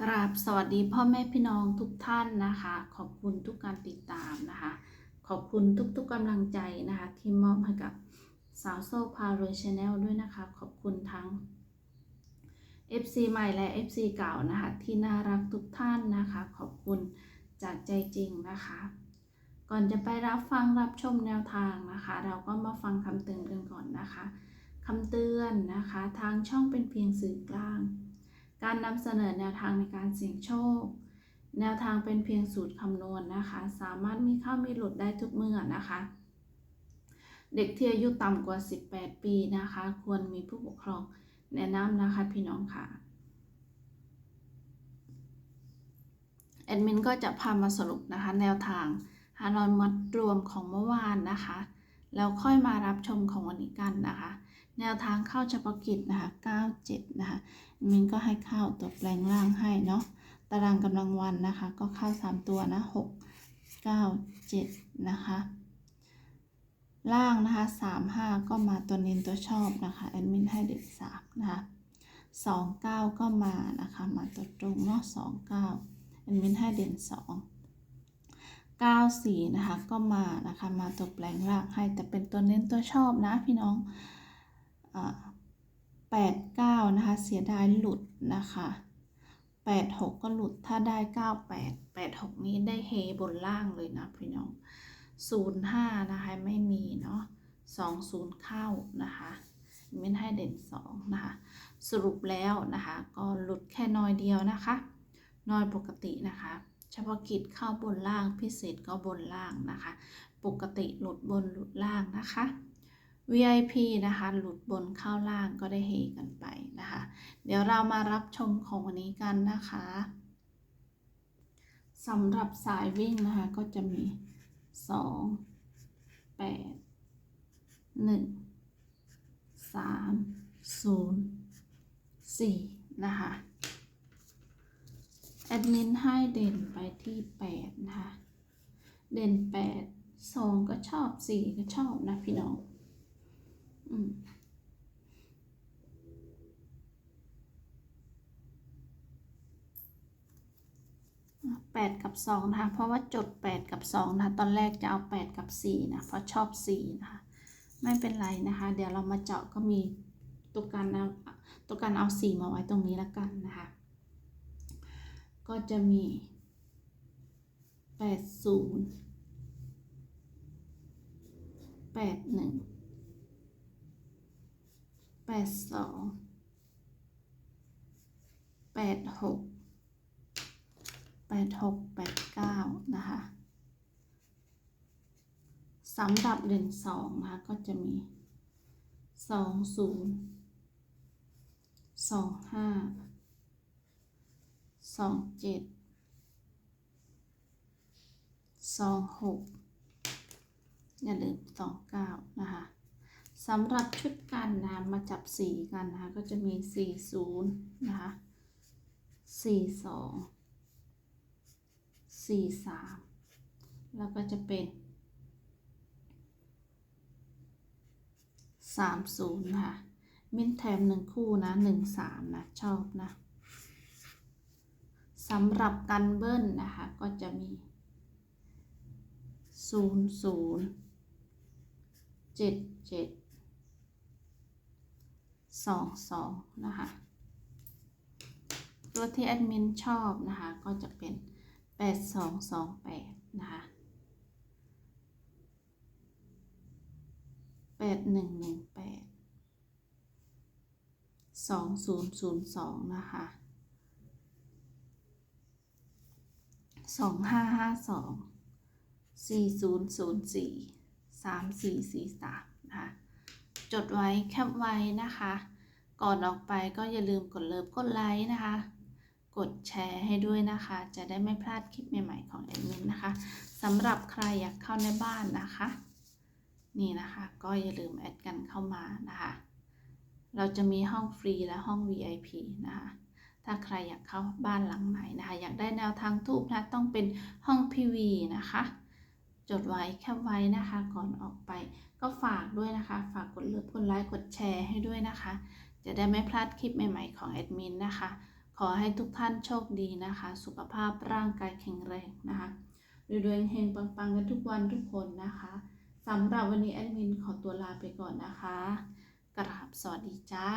กราบสวัสดีพ่อแม่พี่น้องทุกท่านนะคะ ขอบคุณทุกการติดตามนะคะ ขอบคุณทุกๆกำลังใจนะคะ ที่มอบให้กับสาวโซ่พารวยชาแนลด้วยนะคะ ขอบคุณทั้ง FC ใหม่และ FC เก่านะคะ ที่น่ารักทุกท่านนะคะ ขอบคุณจากใจจริงนะคะ ก่อนจะไปรับฟังรับชมแนวทางนะคะ เราก็มาฟังคำเตือนกันก่อนนะคะคำเตือนนะคะ ทางช่องเป็นเพียงสื่อกลาง การนำเสนอแนวทางในการเสี่ยงโชค แนวทางเป็นเพียงสูตรคำนวณนะคะ สามารถมีเข้ามีหลุดได้ทุกเมื่อนะคะ เด็กที่อายุต่ำกว่า 18 ปีนะคะ ควรมีผู้ปกครองแนะนำนะคะพี่น้องค่ะแอดมินก็จะพามาสรุปนะคะ แนวทางฮานอยมัดรวมของเมื่อวานนะคะ แล้วค่อยมารับชมของวันนี้กันนะคะ แนวทางเข้าเฉพาะกิจนะคะ 97 นะคะมินก็ให้เข้าตัวแปลงล่างให้เนาะ ตารางกำลังวันนะคะ ก็เข้า 3 ตัวนะ 6 9 7 นะคะ ล่างนะคะ 3 5 ก็มาตัวเน้นตัวชอบนะคะแอดมินให้เด็ก3นะคะ 2 9 ก็มานะคะ มาตัวตรงเนาะ 2 9แอดมินให้เด่น 2 9 4 นะคะ ก็มานะคะ มาตัวแปลงล่างให้แต่เป็นตัวเน้นตัวชอบนะพี่น้อง แปดเก้านะคะเสียดายหลุดนะคะแปดหกก็หลุดถ้าได้เก้าแปดแปดหกนี้ได้เฮบนล่างเลยนะพี่น้องศูนย์ห้านะคะไม่มีเนาะสองศูนย์เข้านะคะไมินให้เด่นสองนะคะสรุปแล้วนะคะก็หลุดแค่น้อยเดียวนะคะน้อยปกตินะคะเฉพาะกิจเข้าบนล่างพิเศษก็บนล่างนะคะ ปกติหลุดบนหลุดล่างนะคะ VIP นะคะหลุดบนเข้าล่างก็ได้เฮกันไปนะคะ เดี๋ยวเรามารับชมของวันนี้กันนะคะสำหรับสายวิ่งนะคะ ก็จะมี 2 8 1 3 0 4 นะคะ แอดมินให้เด่นไปที่ 8 นะคะ เด่น 8 2 ก็ชอบ 4 ก็ชอบนะพี่น้อง อืมแปดกับสองนะคะ เพราะว่าจดแปดกับสองนะคะ ตอนแรกจะเอาแปดกับสี่นะ เพราะชอบสี่นะคะ ไม่เป็นไรนะคะ เดี๋ยวเรามาเจาะก็มีตัวการเอาตัวการเอาสี่มาไว้ตรงนี้แล้วกันนะคะ ก็จะมีแปดศูนย์แปดหนึ่ง แปดสองแปดหกแปดหกแปดเก้านะคะสำหรับเด่นสองนะคะก็จะมีสองศูนย์สองห้าสองเจ็ดสองหกอย่าลืมสองเก้านะคะ สำหรับชุดกันนะมาจับสีกันนะคะก็จะมี 40 นะคะ 42 43 แล้วก็จะเป็น 30 นะคะ มินแถมหนึ่งคู่นะ 13 นะ ชอบนะสำหรับกันเบิ้ลนะคะ ก็จะมี 00 77 สองสองนะคะตัวที่แอดมินชอบนะคะ ก็จะเป็นแปดสองสองแปดนะคะแปดหนึ่งหนึ่งแปดสองศูนย์ศูนย์สองนะคะสองห้าห้าสองสี่ศูนย์ศูนย์สี่สามสี่สี่สามนะคะจดไว้แคปไว้นะคะ ก่อนออกไปก็อย่าลืมกดเลิฟกดไลค์นะคะ กดแชร์ให้ด้วยนะคะ จะได้ไม่พลาดคลิปใหม่ ๆ ของแอดมินนะคะสำหรับใครอยากเข้าในบ้านนะคะ นี่นะคะก็อย่าลืมแอดกันเข้ามานะคะ เราจะมีห้องฟรีและห้อง VIP นะคะถ้าใครอยากเข้าบ้านหลังไหนนะคะ อยากได้แนวทางทูบนะต้องเป็นห้อง PV นะคะ จดไว้แคปไว้นะคะ ก่อนออกไป ก็ฝากด้วยนะคะ ฝากกดเลือกกดไลค์กดแชร์ให้ด้วยนะคะ จะได้ไม่พลาดคลิปใหม่ๆของแอดมินนะคะ ขอให้ทุกท่านโชคดีนะคะ สุขภาพร่างกายแข็งแรงนะคะรวยๆเฮงปังๆกันทุกวันทุกคนนะคะสำหรับวันนี้แอดมินขอตัวลาไปก่อนนะคะ กราบสวัสดีจ้า